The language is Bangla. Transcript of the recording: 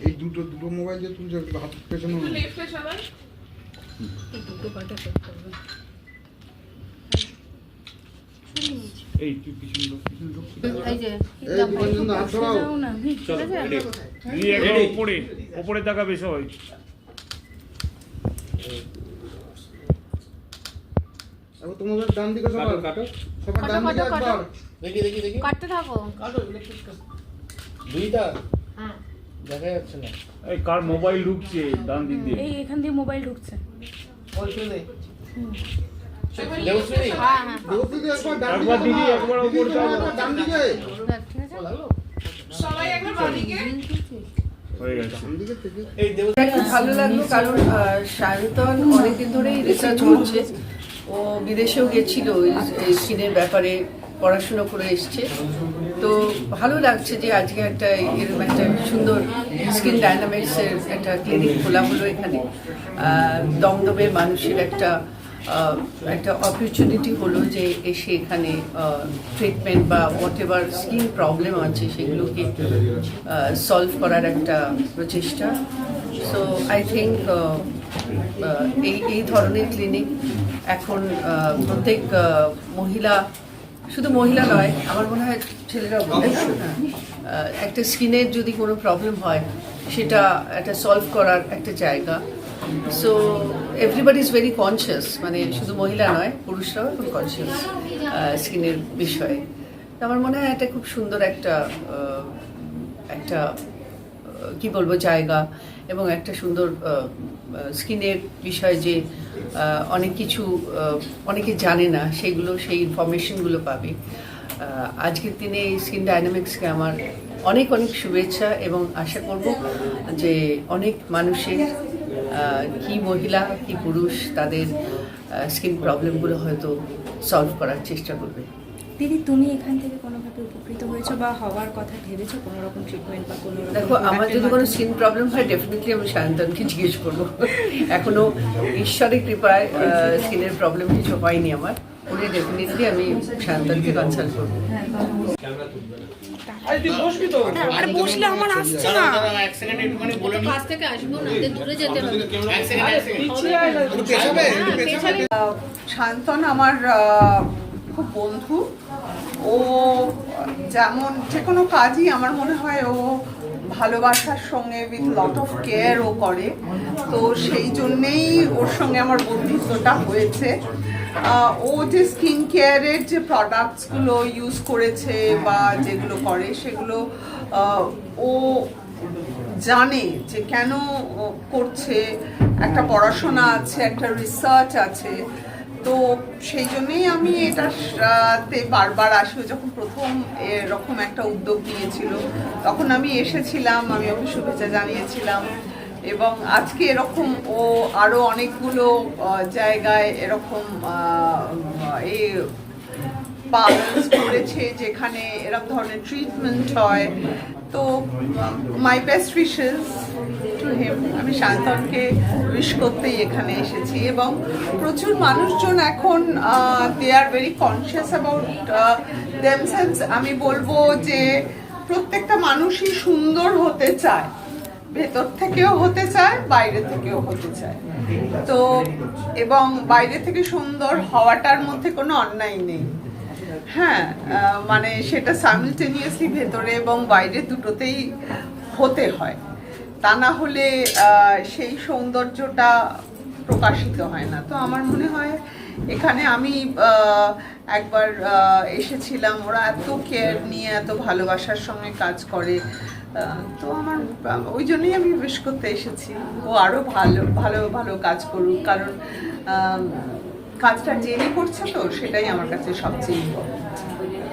এই দুটো দুটো মোবাইল দিয়ে তুলছে হাত পেছনে এই তুই পিছন লোক পিছন লোক এই যে এই ওপরে তাকাবে সবাই এবার তোমাদের ডান দিকে সবার। কাটো সবার ডান দিকে কাটো, কাটো। একবার দেখি দেখি দেখি। কাটতে থাকো। দুইটা? হ্যাঁ। দেখা যাচ্ছে না। এই কার মোবাইল ঢুকছে ডান দিক দিয়ে? এই এখান দিয়ে মোবাইল ঢুকছে। দেবশ্রী? হ্যাঁ হ্যাঁ। হয়ে ভালো লাগল কারণ আহ, সায়ন্তন অনেকদিন ধরেই রিসার্চ করছে। ও বিদেশেও গেছিল এই- স্কিনের ব্যাপারে পড়াশুনো করে এসছে। তো ভালো লাগছে যে আজকে একটা এরকম একটা সুন্দর স্কিন ডায়নামিক্সের একটা ক্লিনিক খোলা হলো এখানে। আহ, দমদমের মানুষের একটা একটা অপরচুনিটি হলো যে এসে এখানে ট্রিটমেন্ট বা হোয়াট এভার স্কিন প্রবলেম আছে সেগুলোকে সলভ করার একটা প্রচেষ্টা। সো আই থিঙ্ক এই এই ধরনের ক্লিনিক এখন প্রত্যেক মহিলা শুধু মহিলা নয় আমার মনে হয় ছেলেরাও বলে হ্যাঁ। একটা স্কিনের যদি কোনো প্রবলেম হয় সেটা একটা সলভ করার একটা জায়গা। So everybody is very conscious মানে শুধু মহিলা নয় পুরুষরাও এখন কনসিয়াস স্কিনের বিষয়ে। তো আমার মনে হয় এটা খুব সুন্দর একটা একটা কি বলব জায়গা। এবং একটা সুন্দর স্কিনের বিষয়ে যে অনেক কিছু অনেকে জানে না, সেগুলো, সেই ইনফরমেশনগুলো পাবে। আজকের দিনে এই স্কিন ডায়নামিক্সকে আমার অনেক অনেক শুভেচ্ছা এবং আশা করব যে অনেক মানুষের কি মহিলা, কি পুরুষ তাদের স্কিন প্রবলেমগুলো হয়তো সলভ করার চেষ্টা করবে। দিদি তুমি এখান থেকে কোনোভাবে উপকৃত হয়েছো বা হওয়ার কথা ভেবেছো? কোনো রকম ট্রিটমেন্ট বা কোনো দেখো আমার যদি কোনো? স্কিন প্রবলেম হয় ডেফিনেটলি আমি সায়ন্তনকে জিজ্ঞেস করব। এখনও ঈশ্বরের কৃপায় স্কিনের প্রবলেম কিছু হয়নি আমার। উনি ডেফিনেটলি আমি সায়ন্তনকে কনসাল্ট করব। আরে বসলে আমার আসছে না। এক সেকেন্ড একটুখানি বলে নি কাছ থেকে আসব না দূরে যেতে হবে। শান্তন আমার আহ, খুব বন্ধু। ও যেমন যে কোনো কাজই আমার মনে হয় ও ভালোবাসার সঙ্গে উইথ লট অফ কেয়ার ও করে। তো সেই জন্যেই ওর সঙ্গে আমার বন্ধুত্বটা হয়েছে। ও যে স্কিন কেয়ারের যে প্রোডাক্টসগুলো ইউজ করেছে বা যেগুলো করে, সেগুলো ও জানে যে কেন করছে। একটা পড়াশোনা আছে, একটা রিসার্চ আছে। তো সেই জন্যই আমি এটাতে বারবার আসি। যখন প্রথম এরকম একটা উদ্যোগ নিয়েছিল তখন আমি এসেছিলাম আমি ওকে শুভেচ্ছা জানিয়েছিলাম এবং আজকে এরকম ও আরও অনেকগুলো জায়গায় এরকম আহ, এ করেছে যেখানে এরকম ধরনের ট্রিটমেন্ট হয়। তো my best wishes to him আমি শান্তনকে উইশ করতেই এখানে এসেছি এবং প্রচুর মানুষজন এখন they are very conscious about themselves আমি বলব যে প্রত্যেকটা মানুষই সুন্দর হতে চায়। ভেতর থেকেও হতে চায়, বাইরে থেকেও হতে চায়। তো, এবং বাইরে থেকে সুন্দর হওয়াটার মধ্যে কোনো অন্যায় নেই। হ্যাঁ মানে সেটা সাইমultaneously ভেতরে এবং বাইরে দুটোতেই হতে হয়। তা না হলে সেই সৌন্দর্যটা প্রকাশিত হয় না। তো আমার মনে হয় এখানে আমি একবার এসেছিলাম, ওরা এত কেয়ার নিয়ে, এত ভালোবাসার সঙ্গে কাজ করে তো আমার, ওই জন্যই আমি উইশ করতে এসেছি। ও আরও ভালো ভালো ভালো কাজ করুক, কারণ কাজটা জেনে করছ তো সেটাই আমার কাছে সবচেয়ে ইম্পর্টেন্ট